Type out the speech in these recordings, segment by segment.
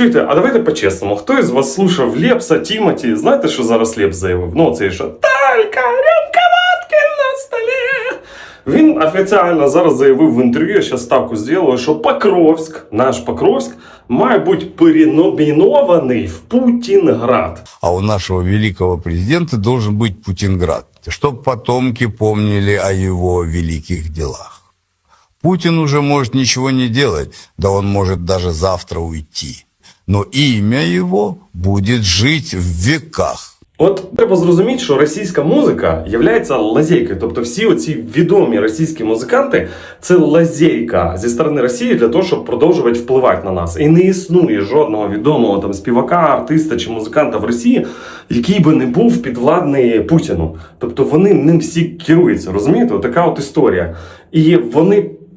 Чуєте, а давайте по-чесному. Хто із вас слушав Лепса, Тімоті? Знаєте, що зараз Лепс заявив? Ну, це що Талька, рюмка водки на столі. Він офіційно зараз заявив в інтерв'ю, я зараз ставку зробив, що Покровськ, наш Покровськ, має бути переномінований в Путінград. А у нашего великого президента должен быть Путинград, чтобы потомки помнили о его великих делах. Путин уже может ничего не делать, да он может даже завтра уйти. Но имя его будет жить в веках. От треба зрозуміти, що російська музика є лазейкою. Тобто всі оці відомі російські музиканти це лазейка зі сторони Росії для того, щоб продовжувати впливати на нас. І не існує жодного відомого там співака, артиста чи музиканта в Росії, який би не був підвладний Путіну. Тобто вони ним всі керуються. Розумієте? Така от історія. І вони.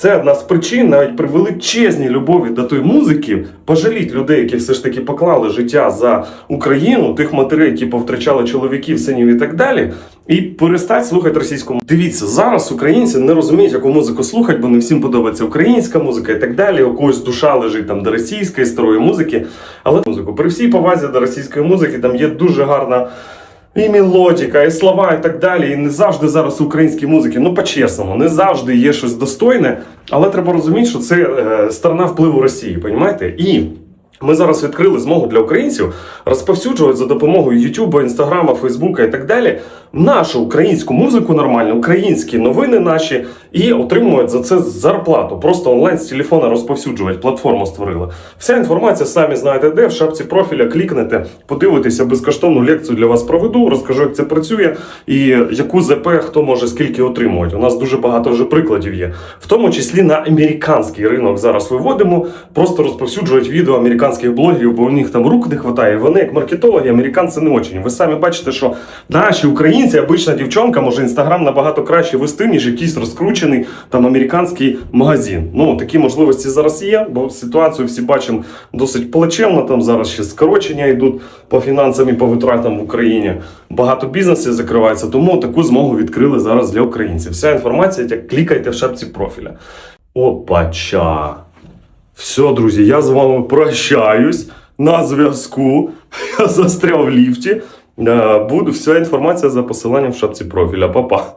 Це одна з причин, навіть при величезній любові до тої музики, пожаліть людей, які все ж таки поклали життя за Україну, тих матерей, які повтрачали чоловіків, синів і так далі, і перестать слухати російську музику. Дивіться, зараз українці не розуміють, яку музику слухати, бо не всім подобається українська музика і так далі. У когось душа лежить там до російської старої музики. Але музику при всій повазі до російської музики там є дуже гарна. І мелодіка, і слова, і так далі. І не завжди зараз у українській музики, ну по-чесному, не завжди є щось достойне, але треба розуміти, що це е, сторона впливу Росії, понімаєте? І ми зараз відкрили змогу для українців розповсюджувати за допомогою Ютуба, Інстаграма, Фейсбука і так далі нашу українську музику нормальну, українські новини наші і отримують за це зарплату. Просто онлайн з телефона розповсюджувати. Платформу створили. Вся інформація самі знаєте, де в шапці профіля клікнете, подивитеся безкоштовну лекцію для вас проведу, розкажу, як це працює і яку ЗП хто може скільки отримувати. У нас дуже багато вже прикладів є, в тому числі на американський ринок зараз виводимо, просто розповсюджують відео американських блогерів, бо у них там рук не вистачає. Вони, як маркетологи, американці не очень. Ви самі бачите, що наші українці, обична дівчонка, може інстаграм набагато краще вести, ніж якийсь розкручений там американський магазин. Ну такі можливості зараз є, бо ситуацію всі бачимо досить плачевно. Там зараз ще скорочення йдуть по фінансам і по витратам в Україні. Багато бізнесів закривається, тому таку змогу відкрили зараз для українців. Вся інформація, як клікайте в шапці профіля. Опача. Все, друзі, я з вами прощаюсь на зв'язку. Я застряв в ліфті. Е, Буду вся інформація за посиланням в шапці профіля. Па-па.